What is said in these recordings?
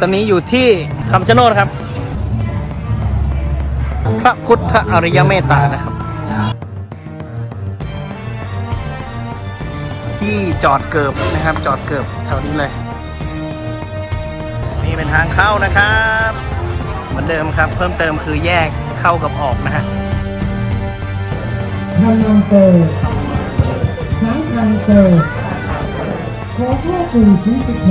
ตอนนี้อยู่ที่คำชะโนดครับ พระพุทธอริยเมตตานะครับ ที่จอดเกิบนะครับ จอดเกิบแถวนี้เลย นี่เป็นทางเข้านะครับ เหมือนเดิมครับ เพิ่มเติมคือแยกเข้ากับออกนะฮะพันนังโตช้างพันโตขอพ่อปู่ศรีสุโธ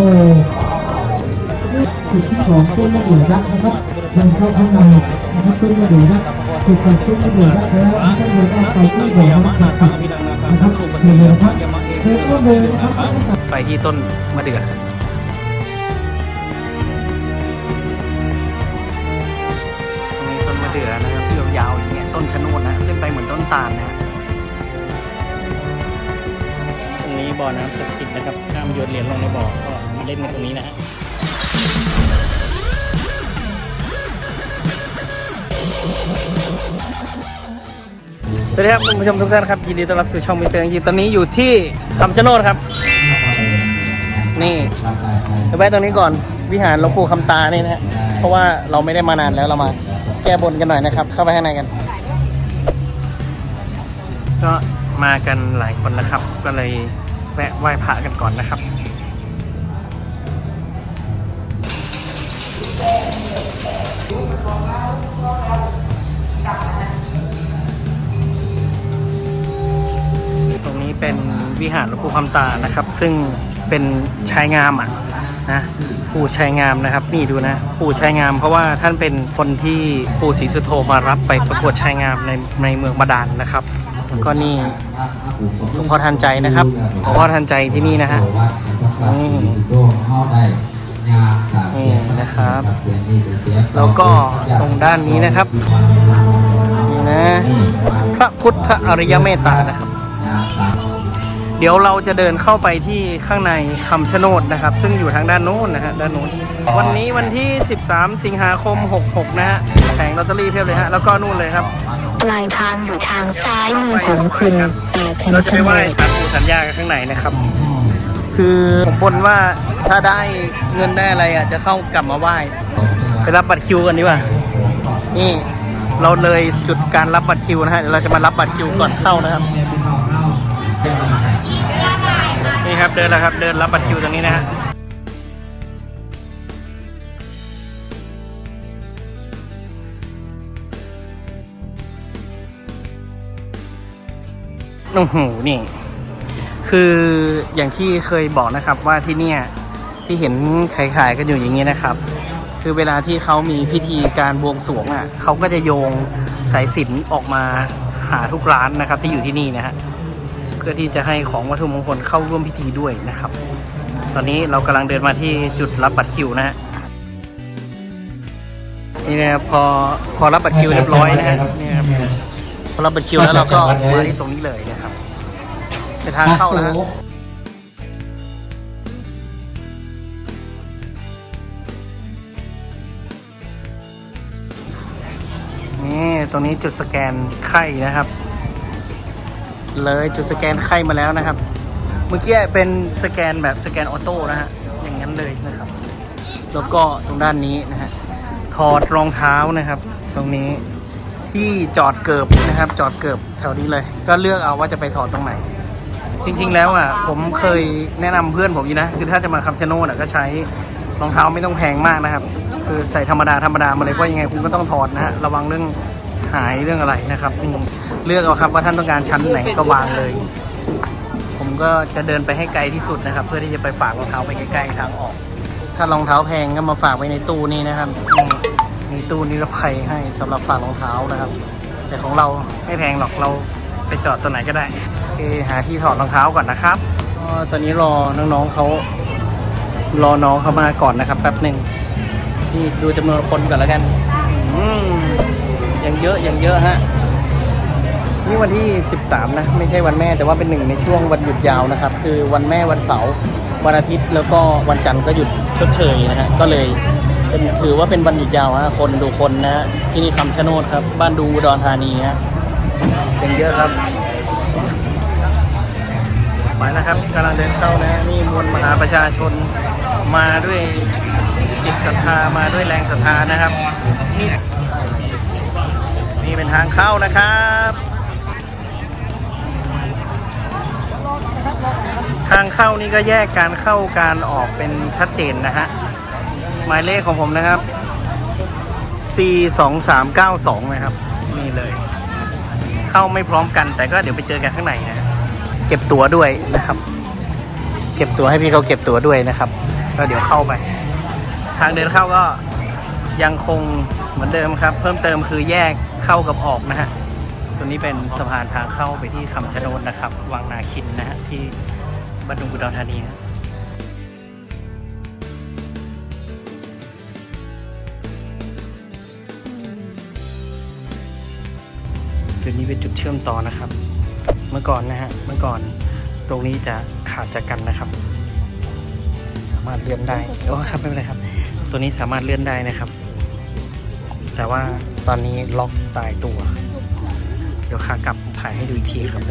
จุดที่สองต้นมะเดื่อยักษ์นะครับเดินเข้าข้างในนะครับต้นมะเดื่อยักษ์จุดจากต้นมะเดื่อยักษ์แล้วท่านเดินเข้าไปที่บ่อน้ำศักดิ์สิทธิ์นะครับเดินเลยครับเดินก็เดินะครับไปที่ต้นมะเดื่อตรงนี้ต้นมะเดื่อนะครับที่ยาวๆอย่างเงี้ยต้นชะโนดนะขึ้นไปเหมือนต้นตาลนะฮะตรงนี้บ่อน้ำศักดิ์สิทธิ์นะครับห้ามโยนเหรียญลงในบ่อก็มาเล่นกันตรงนี้นะฮะ สวัสดีครับคุณผู้ชมทุกท่านครับยินดีต้อนรับสู่ช่องมิเตอร์ยินตอนนี้อยู่ที่คำชะโนดครับ นี่เดี๋ยวแวะตรงนี้ก่อนวิหารหลวงปู่คำตานี่นะฮะเพราะว่าเราไม่ได้มานานแล้วเรามา แก้บนกันหน่อยนะครับ เข้าไปข้างในกัน ก็มากันหลายคนแล้วครับ ก็เลยแวะไหว้พระกันก่อนนะครับ เป็นวิหารหลวงปู่คำตานะครับ ซึ่งเป็นชายงามอะนะปู่ชายงามนะครับ นี่ดูนะปู่ชายงามเพราะว่าท่านเป็นคนที่ปู่ศรีสุโธมารับไปประกวดชายงามในในเมืองบาดาลนะครับก็นี่หลวงพ่อทันใจนะครับหลวงพ่อทันใจที่นี่นะฮะนี่นี่นะครับ แล้วก็ตรงด้านนี้นะครับนี่นะพระพุทธอริยเมตตานะครับ เดี๋ยวเราจะเดินเข้าไปที่ข้างในคำชะโนดนะครับ ซึ่งอยู่ทางด้านโน้นนะฮะด้านโน้นวันนี้วันที่ 13 สิงหาคม 66 นะฮะแผงลอตเตอรี่เพียบเลยฮะแล้วก็นู่นเลยครับปลายทางอยู่ทางซ้ายมือของคุณแต่คำเราจะเสไปนไหว้อสารปู่สัญญากันข้างในนะครับ คือผมบนว่าถ้าได้เงินได้อะไรอะจะเข้ากลับมาไหว้ไปรับบัตรคิวกันดีกว่านี่เราเลยจุดการรับบัตรคิวนะฮะเดี๋ยวเราจะมารับบัตรคิวก่อนเข้านะครับ นี่ครับเดินแล้วครับเดินรับบัตรคิวตรงนี้นะฮะโอ้โหนี่ คืออย่างที่เคยบอกนะครับว่าที่เนี่ยที่เห็นขายๆกันอยู่อย่างนี้นะครับ คือเวลาที่เขามีพิธีการบวงสรวงอะเขาก็จะโยงสายสิญจนออกมาหาทุกร้านนะครับ ที่อยู่ที่นี่นะฮะ พื่อที่จะให้ของวัตถุมงคลเข้าร่วมพิธีด้วยนะครับ ตอนนี้เรากำลังเดินมาที่จุดรับบัตรคิวนะฮะนี่นะครับพอพอรับบัตรคิวเรียบร้อยนะฮะนี่ครับพอรับบัตรคิวแล้วเราก็มาที่ตรงนี้เลยนะครับเป็นทางเข้าแล้วฮะนี่ตรงนี้จุดสแกนไข้นะครับ เลยจุดสแกนไข้มาแล้วนะครับ เมื่อกี้เป็นสแกนแบบสแกนออโต้นะฮะ อย่างนั้นเลยนะครับ แล้วก็ตรงด้านนี้นะฮะ ถอดรองเท้านะครับ ตรงนี้ที่จอดเกิบนะครับ จอดเกิบแถวนี้เลย ก็เลือกเอาว่าจะไปถอดตรงไหน จริง ๆ แล้วอะ ผมเคยแนะนำเพื่อนผมอยู่นะ คือถ้าจะมาคำชะโนดอะก็ใช้รองเท้าไม่ต้องแพงมากนะครับ คือใส่ธรรมดาธรรมดามาเลยเพราะยังไงคุณก็ต้องถอดนะฮะ ระวังเรื่อง หายเรื่องอะไรนะครับเลือกเอาครับว่าท่านต้องการชั้นไหนก็วางเลย ผมก็จะเดินไปให้ไกลที่สุดนะครับ เพื่อที่จะไปฝากรองเท้าไปใกล้ๆทางออก ถ้ารองเท้าแพงก็มาฝากไว้ในตู้นี้นะครับมีตู้นิรภัยให้สำหรับฝากรองเท้านะครับ แต่ของเราไม่แพงหรอกเราไปจอดตัวไหนก็ได้โอเคหาที่ถอดรองเท้าก่อนนะครับตอนนี้รอน้องๆเขารอน้องเขามาก่อนนะครับแป๊บหนึ่งนี่ดูจำนวนคนก่อนแล้วกัน อืม ยังเยอะยังเยอะฮะนี่วันที่ 13 นะ ไม่ใช่วันแม่แต่ว่าเป็นหนึ่งในช่วงวันหยุดยาวนะครับ คือวันแม่วันเสาร์วันอาทิตย์แล้วก็วันจันทร์ก็หยุดชดเชยนะฮะก็เลยเป็นถือว่าเป็นวันหยุดยาวฮะคนดูคนนะฮะที่นี่คำชะโนดครับ บ้านดูอุดรธานีฮะยังเยอะครับไปนะครับกำลังเดินเข้านะนี่มวลมหาประชาชนมาด้วยจิตศรัทธามาด้วยแรงศรัทธานะครับนี่ นี่เป็นทางเข้านะครับ ทางเข้านี่ก็แยกการเข้าการออกเป็นชัดเจนนะฮะ หมายเลขของผมนะครับ C 2 3 9 2นะครับ นี่เลย เข้าไม่พร้อมกันแต่ก็เดี๋ยวไปเจอกันข้างในนะ เก็บตั๋วด้วยนะครับ เก็บตั๋วให้พี่เขาเก็บตั๋วด้วยนะครับก็เดี๋ยวเข้าไป ทางเดินเข้าก็ ยังคงเหมือนเดิมครับ เพิ่มเติมคือแยกเข้ากับออกนะฮะตัวนี้เป็นสะพานทางเข้าไปที่คำชะโนดนะครับ วังนาคินนะฮะที่บ้านดุงกุดรธานีนะจุดนี้เป็นจุดเชื่อมต่อนะครับ เมื่อก่อนนะฮะ เมื่อก่อนตรงนี้จะขาดจากกันนะครับ สามารถเลื่อนได้ โอ้ครับไม่เป็นไรครับ ตัวนี้สามารถเลื่อนได้นะครับ แต่ว่าตอนนี้ล็อกตายตัว เดี๋ยวขากลับถ่ายให้ดูอีกทีครับ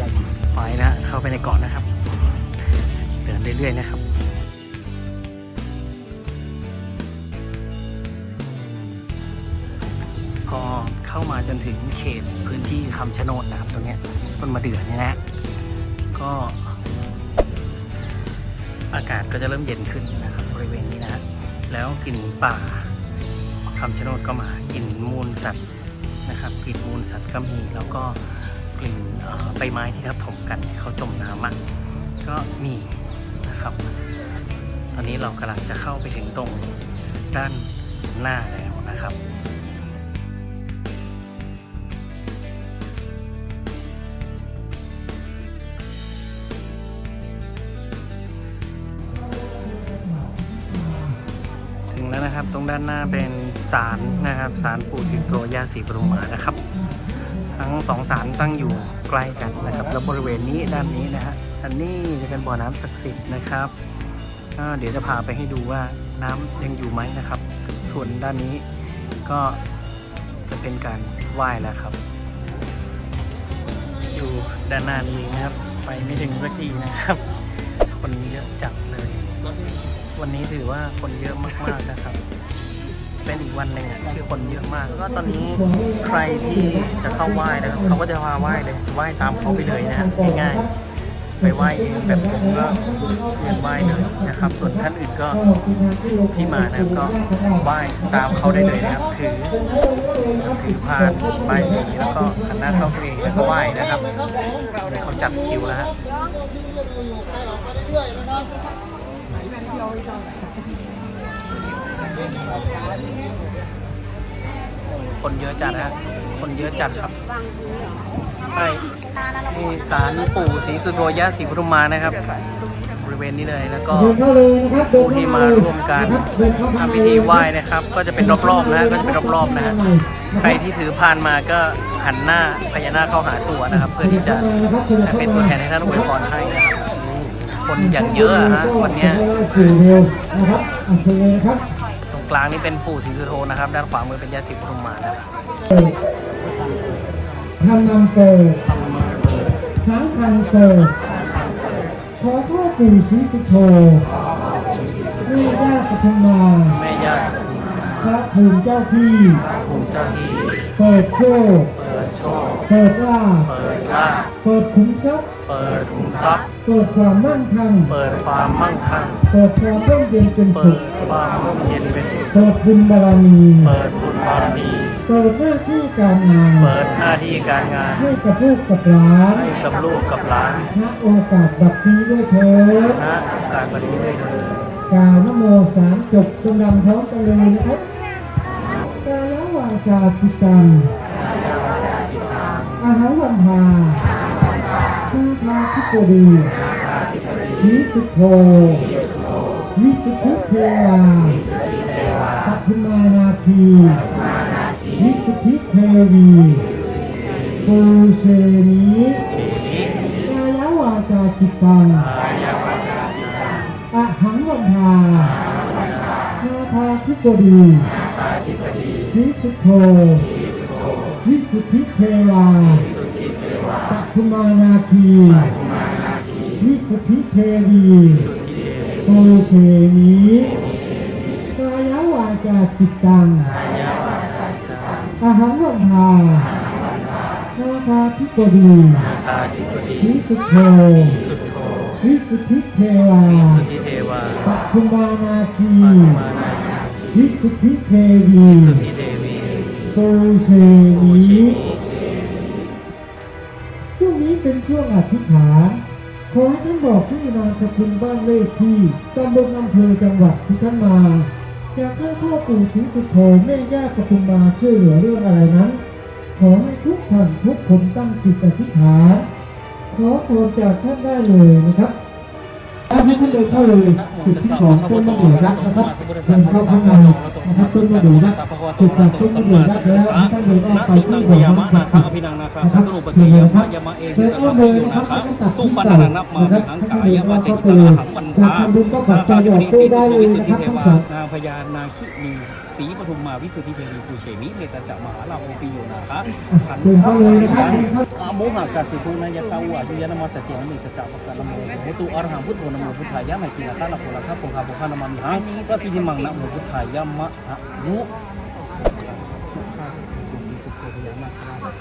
ไปนะเข้าไปในเก่อนนะครับ เดินเรื่อยๆนะครับพอเข้ามาจนถึงเขตพื้นที่คำชะโนดนะครับ ตรงนี้ต้นมะเดื่อเนี่ยนะ ก็อากาศก็จะเริ่มเย็นขึ้นนะครับบริเวณนี้นะแล้วกลิ่นป่าคำชะโนดก็มา กลิ่นมูลสัตว์นะครับกลิ่นมูลสัตว์ก็มีแล้วก็กลิ่นใบไม้ที่ทับถมกันเขาจมน้ำอะก็มีนะครับ ตอนนี้เรากำลังจะเข้าไปถึงตรงด้านหน้าแล้วนะครับถึงแล้วนะครับตรงด้านหน้าเป็น ศาลนะครับศาลปู่ศรีสุโธย่าศรีปทุมานะครับ ทั้งสองศาลตั้งอยู่ใกล้กันนะครับ แล้วบริเวณนี้ด้านนี้นะฮะอันนี้จะเป็นบ่อน้ำศักดิ์สิทธิ์นะครับเดี๋ยวจะพาไปให้ดูว่าน้ำยังอยู่ไหมนะครับ ส่วนด้านนี้ก็จะเป็นการไหว้แล้วครับ อยู่ด้านหน้านี้นะครับ ไปไม่ถึงสักทีนะครับ คนเยอะจัดเลย วันนี้ถือว่าคนเยอะมากๆนะครับ เป็นอีกวันหนึ่งอะที่คนเยอะมากก็ตอนนี้ใครที่จะเข้าไหว้นะครับเขาก็จะพาไหว้เลยไหว้ตามเขาไปเลยนะง่ายๆไปไหว้เองแบบผมก็เรียนไหว้เลยนะครับ ส่วนท่านอื่นก็ที่มานะครับก็ไหว้ตามเขาได้เลยนะครับถือถือพานใบสีแล้วก็หันหน้าเข้าตัวเองแล้วก็ไหว้นะครับเดี๋ยวเขาจัดคิวแล้วฮะ คนเยอะจัดฮะคนเยอะจัดครับใช่นี่ศาลปู่ศรีสุโธย่าศรีปทุมมานะครับ บริเวณนี้เลยแล้วก็เดินเข้าเลยนะครับเดิผู้นที่เข้ามาเลยร่วมกันนะครับเดินเข้าข้างทำในพิธีไหว้นะครับ ก็จะเป็นรอบๆนะฮะก็จะเป็นรอบๆนะฮะใครที่ถือพานมาก็หันหน้าพญานาคเข้าหาตัวนะครับ เพื่อที่จะเป็นตัวแทนให้ท่านอวยพรให้นะครับคนอย่างเยอะอะฮะวันเนี้ยสี่เดียวนะครับ กลางนี่เป็นปู่ศรีสุโธนะครับ ด้านขวามือเป็นย่าศรีปทุมมานะครับทำนำเปิดทั้งคันเปิดขอพ่อปู่ศรีสุโธนี่ย่าปทุมมาแม่ย่าศรีพระภูมิเจ้าที่ภูมิเจ้าที่เปิดโชค เปิดโชคเปิดลาภเปิดลาภเปิดขุมทรัพย์ เปิดขุมทรัพย์ เปิดความมั่งคั่ง เปิดความมั่งคั่ง เปิดความร่มเย็นเป็นเปิสุดขความร่มเย็นเป็นสุข เปิดบุญบารมี เปิดบุญบารมี เปิดหน้าที่การงาน เปิดหน้าที่การงาน ให้กับลูกกับหลานให้กับลูกกับหลานณโอกาสบัดนี้ด้วยเถิดณการบันนี้ด้วยเถิดกล่าวนโมสามจบจงดำพร้อมกันเลยนะครับสายวาจาจิตัง อาหารวันทาข้าพาทิโกดีนิสุโธนิสุทุเทวาปัทมานาคีนิสุทธิเทวีปูเชนีทีนี้กายวาจาจิตังอะหังวันทานาภาทิกดีสีสุโธ วิสุทธิเทวาปัทุมานาคีวิสุทธิเทวีโอเชนีกายวาจาจิตตังอาหารวัมพานาคาธิบดีสีสุโธวิสุทธิเทวาสุทธิเทวาปัคุมานาคีปานุมานาคีวิสุทธิเทวีสุทธิเทวี ปูเชนีช่วงนี้เป็นช่วงอธิษฐานขอให้ท่านบอกชื่อนามสกุลบ้านเลขที่ตำบลอำเภอจังหวัดที่ท่านมาอยากให้พ่อปู่ศรีสุโธแม่ย่าปทุมมาช่วยเหลือเรื่องอะไรนั้น ขอให้ทุกท่านทุกคนตั้งจิตอธิษฐานขอพรจากท่านได้เลยนะครับ แล้วให้ท่านเดินเข้าเลยจุดที่สองต้นมะเดื่อยักษ์นะครับเดินเข้าข้างในนะครับต้นมะเดื่อยักษ์จุดจากต้นมะเดื่อยักษ์แล้วท่านเดินออกไปที่หัวมังกรนะครับเชิฏิญเลยยามครับเดินสัเข้าเลยนะครับคาแล้วก็ตัดสู้ปัญหานับมานะครับหังท่านกาเดิยนวาเข้าจิเข้าตไปเลยหังวันเดินทาทำบุญก็ปันาจจัยออกตู้ได้เลยนะครับทท่านวาครับนางพญานาคินี สีปทุมมาวิสุทธิเทวีภูเชมิเมตจักมหาลาภปีโยนาคะขันเดินเข้าเลยนะครับเดินเข้าอาโมหากาสุโธนายะตาวะยุยนะมัสสะเจนะมิสัจจะปะกะนะโมโหตุอรหังพุทโธนะโมพุทธายะนาคีนาตานะโพลังคะโพคาโพคานะมามิหังพระสิทธิมังนะโมพุทธายะมะหะนุสีสุโธพญานาคราช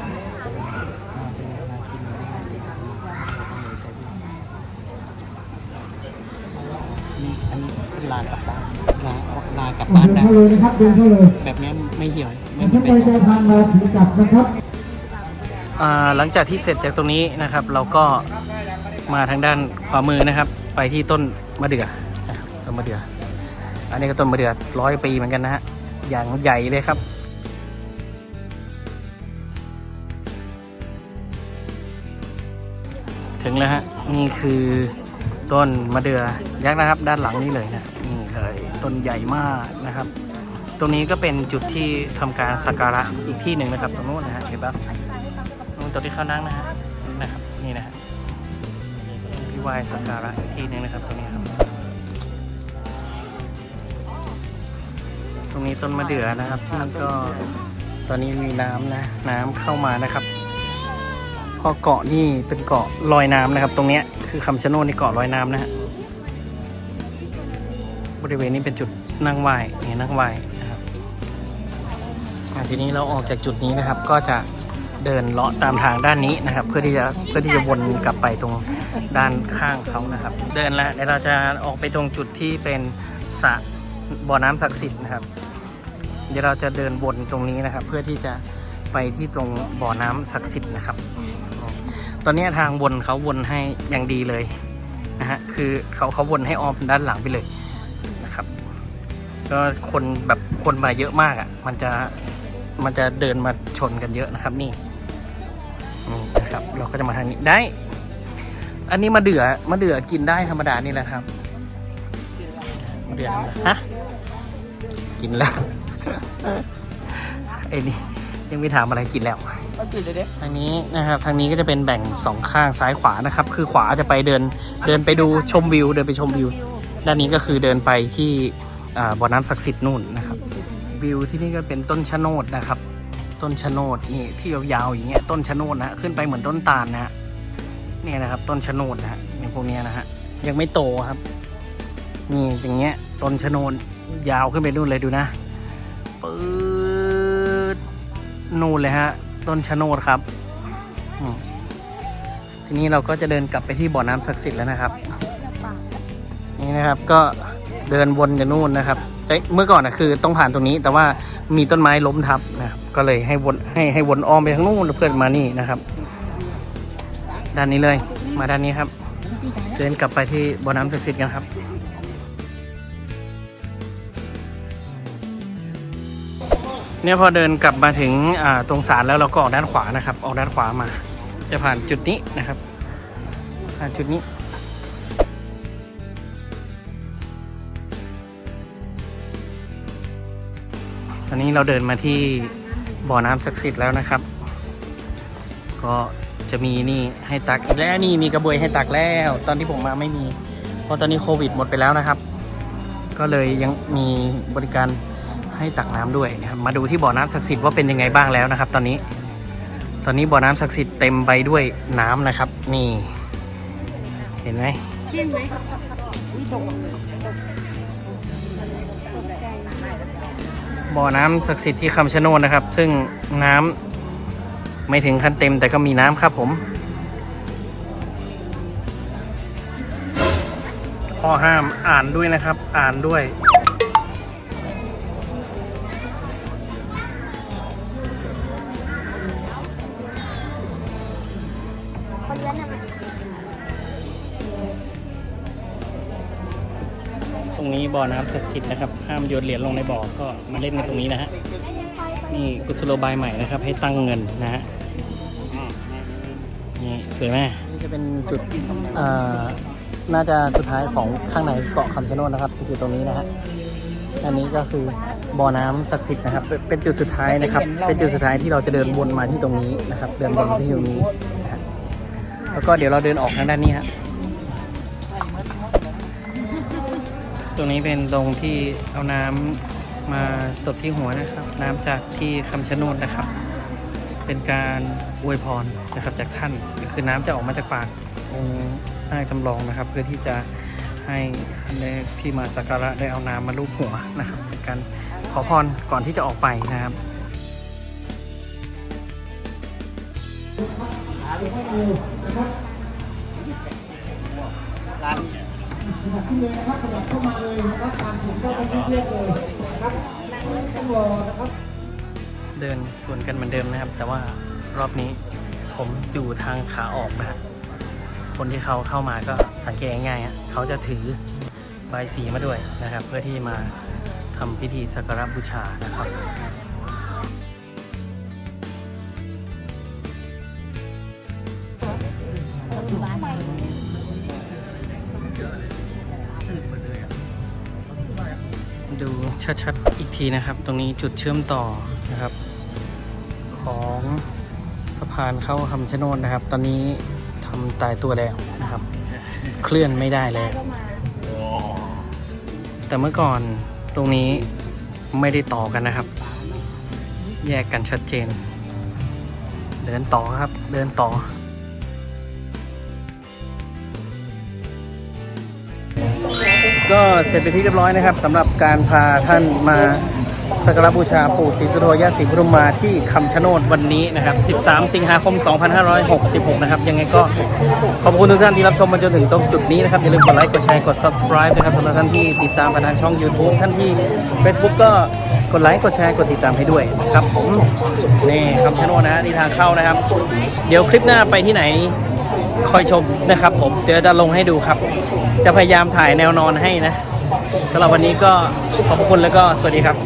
นี่อันนี้ ลากลับบ้านลาลากลับบ้านเดินได้ เข้าเลยนะครับเดินเข้าเลยแบบนี้ไม่เหี่ยวไม่ท่านเป็ใดนจะทางมาถือกลับนะครับ อ่าหลังจากที่เสร็จจากตรงนี้นะครับ เราก็มาทางด้านขวามือนะครับ ไปที่ต้นมะเดื่อนะครับต้นมะเดื่อ อันนี้ก็ต้นมะเดื่อร้อยปีเหมือนกันนะฮะอย่างใหญ่เลยครับ ถึงแล้วฮะนี่คือ ต้นมะเดื่อยักษ์นะครับ ด้านหลังนี่เลยนะนี่เลยต้นใหญ่มากนะครับ ตรงนี้ก็เป็นจุดที่ทำการสักการะอีกที่หนึ่งนะครับ ตรงนู้นนะฮะเห็นปะนู่นตรงที่เขานั่งนะฮะนะครับนี่นะฮะพี่วายสักการะอีกที่หนึ่งนะครับตรงนี้ครับ ตรงนี้ต้นมะเดื่อนะครับแล้วก็ตอนนี้มีน้ำนะ น้ำเข้ามานะครับเพราะเกาะนี่เป็นเกาะลอยน้ำนะครับ ตรงเนี้ย คือคำชะโนดในเกาะลอยน้ำนะฮะบริเวณนี้เป็นจุดนั่งไหว้นี่นั่งไหว้นะครับทีนี้เราออกจากจุดนี้นะครับ ก็จะเดินเลาะตามทางด้านนี้นะครับ เพื่อที่จะเพื่อที่จะวนกลับไปตรงด้านข้างเขานะครับ เดินแล้วเดี๋ยวเราจะออกไปตรงจุดที่เป็นสระบ่อน้ำศักดิ์สิทธิ์นะครับ เดี๋ยวเราจะเดินวนตรงนี้นะครับ เพื่อที่จะไปที่ตรงบ่อน้ำศักดิ์สิทธิ์นะครับ ตอนนี้ทางวนเขาวนให้อย่างดีเลยนะฮะคือเขาเขาวนให้ออมด้านหลังไปเลยนะครับก็คนแบบคนมาเยอะมากอะ มันจะมันจะเดินมาชนกันเยอะนะครับ นี่นี่นะครับ เราก็จะมาทางนี้ได้ อันนี้มาเดือมาเดือกินได้ธรรมดานี่แหละครับมาเดือฮะกินแล้วไอ้นี่ยังไม่ถามอะไรกินแล้ว กินเลยเด้ทางนี้นะครับทางนี้ก็จะเป็นแบ่งสองข้างซ้ายขวานะครับ คือขวาจะไปเดินเดินไปดูชมวิว เดินไปชมวิว ด้านนี้ก็คือเดินไปที่อ่าบ่อน้ำศักดิ์สิทธิ์นู่นนะครับ วิวที่นี่ก็เป็นต้นชะโนดนะครับ ต้นชะโนดนี่ที่ยาวๆอย่างเงี้ยต้นชะโนดนะฮะขึ้นไปเหมือนต้นตาลนะฮะเนี่ยนะครับ ต้นชะโนดนะฮะในพวกเนี้ยนะฮะยังไม่โตครับนี่อย่างเงี้ยต้นชะโนดยาวขึ้นไปนู่นเลยดูนะปื๊ดนู่นเลยฮะ ต้นชะโนดครับ ทีนี้เราก็จะเดินกลับไปที่บ่อน้ำศักดิ์สิทธิ์แล้วนะครับ นี่นะครับก็เดินวนจากนู่นนะครับแต่เมื่อก่อนนะคือต้องผ่านตรงนี้ แต่ว่ามีต้นไม้ล้มทับนะครับ ก็เลยให้วนให้ให้วนอ้อมไปทางนู่นแล้วเพื่อนมานี่นะครับ ด้านนี้เลยมาด้านนี้ครับ เดินกลับไปที่บ่อน้ำศักดิ์สิทธิ์กันครับ เนี่ยพอเดินกลับมาถึงตรงศาลแล้วเราก็ออกด้านขวานะครับ ออกด้านขวามา จะผ่านจุดนี้นะครับ ผ่านจุดนี้ตอนนี้เราเดินมาที่บ่อน้ำศักดิ์สิทธิ์แล้วนะครับ ก็จะมีนี่ให้ตักอีกแล้วนี่มีกระบวยให้ตักแล้ว ตอนที่ผมมาไม่มี เพราะตอนนี้โควิดหมดไปแล้วนะครับ ก็เลยยังมีบริการ ให้ตักน้ำด้วยนะครับมาดูที่บ่อน้ำศักดิ์สิทธิ์ว่าเป็นยังไงบ้างแล้วนะครับ ตอนนี้ ตอนนี้บ่อน้ำศักดิ์สิทธิ์เต็มไปด้วยน้ำนะครับ นี่ เห็นไหมเห็นไหมวิตกตกใจบ่อน้ำศักดิ์สิทธิ์ที่คำชะโนดนะครับ ซึ่งน้ำไม่ถึงขั้นเต็มแต่ก็มีน้ำครับผมข้อห้ามอ่านด้วยนะครับ อ่านด้วย บ่อน้ำศักดิ์สิทธิ์นะครับ ห้ามโยนเหรียญลงในบ่อก็มาเล่นกันตรงนี้นะฮะนี่กุศโลบายใหม่นะครับ ให้ตั้งเงินนะฮะนี่สวยไหมนี่จะเป็นจุดอ่าน่าจะสุดท้ายของข้างในเกาะคำชะโนดนะครับที่อยู่ตรงนี้นะฮะอันนี้ก็คือบ่อน้ำศักดิ์สิทธิ์นะครับ เป็นจุดสุดท้ายนะครับ เป็นจุดสุดท้ายที่เราจะเดินวนมาที่ตรงนี้นะครับ เดินวนที่ตรงนี้นะฮะแล้วก็เดี๋ยวเราเดินออกทางด้านนี้ฮะ ตรงนี้เป็นตรงที่เอาน้ำมาตบที่หัวนะครับ น้ำจากที่คำชะโนดนะครับ เป็นการอวยพรนะครับจากท่านคือน้ำจะออกมาจากปากองค์นายจำลองนะครับ เพื่อที่จะให้ท่านที่มาสักการะได้เอาน้ำมาลูบหัวนะครับเป็นการขอพรก่อนที่จะออกไปนะครับ ที่เลยนะครับขยับเข้ามาเลยนะครับตามผมก็ไปเรื่อยๆเลยนะครับต้องรอนะครับ เดินสวนกันเหมือนเดิมนะครับ แต่ว่ารอบนี้ผมอยู่ทางขาออกนะฮะคนที่เขาเข้ามาก็สังเกตง่ายๆฮะเขาจะถือใบสีมาด้วยนะครับ เพื่อที่มาทำพิธีสักการะบูชานะครับ ดูชัดๆอีกทีนะครับ ตรงนี้จุดเชื่อมต่อนะครับ ของสะพานเข้าคำชะโนดนะครับ ตอนนี้ทำตายตัวแล้วนะครับ เคลื่อนไม่ได้แล้วแต่เมื่อก่อนตรงนี้ไม่ได้ต่อกันนะครับ แยกกันชัดเจน เดินต่อครับ เดินต่อ ก็เสร็จไปนที่เรียบร้อยนะครับสำหรับการพาท่านมาสักการบูชาปู่ศรีสุโธย่าศรีพุทธมาที่คำชะโนดวันนี้นะครับ 13 สิงหาคม 2566 นะครับ ยังไงก็ขอบคุณทุกท่านที่รับชมมาจนถึงตรงจุดนี้นะครับ อย่าลืมกดไลค์ กดแชร์ กด subscribe นะครับสำหรับท่านที่ติดตามผ่านทางช่อง YouTube ท่านที่ Facebook ก็กดไลค์ กดแชร์ กดติดตามให้ด้วยนะครับผมนี่คำชะโนดนะฮะนี่ทางเข้านะครับ เดี๋ยวคลิปหน้าไปที่ไหน คอยชมนะครับผม เดี๋ยวจะลงให้ดูครับ จะพยายามถ่ายแนวนอนให้นะสำหรับวันนี้ก็ขอบคุณแล้วก็สวัสดีครับ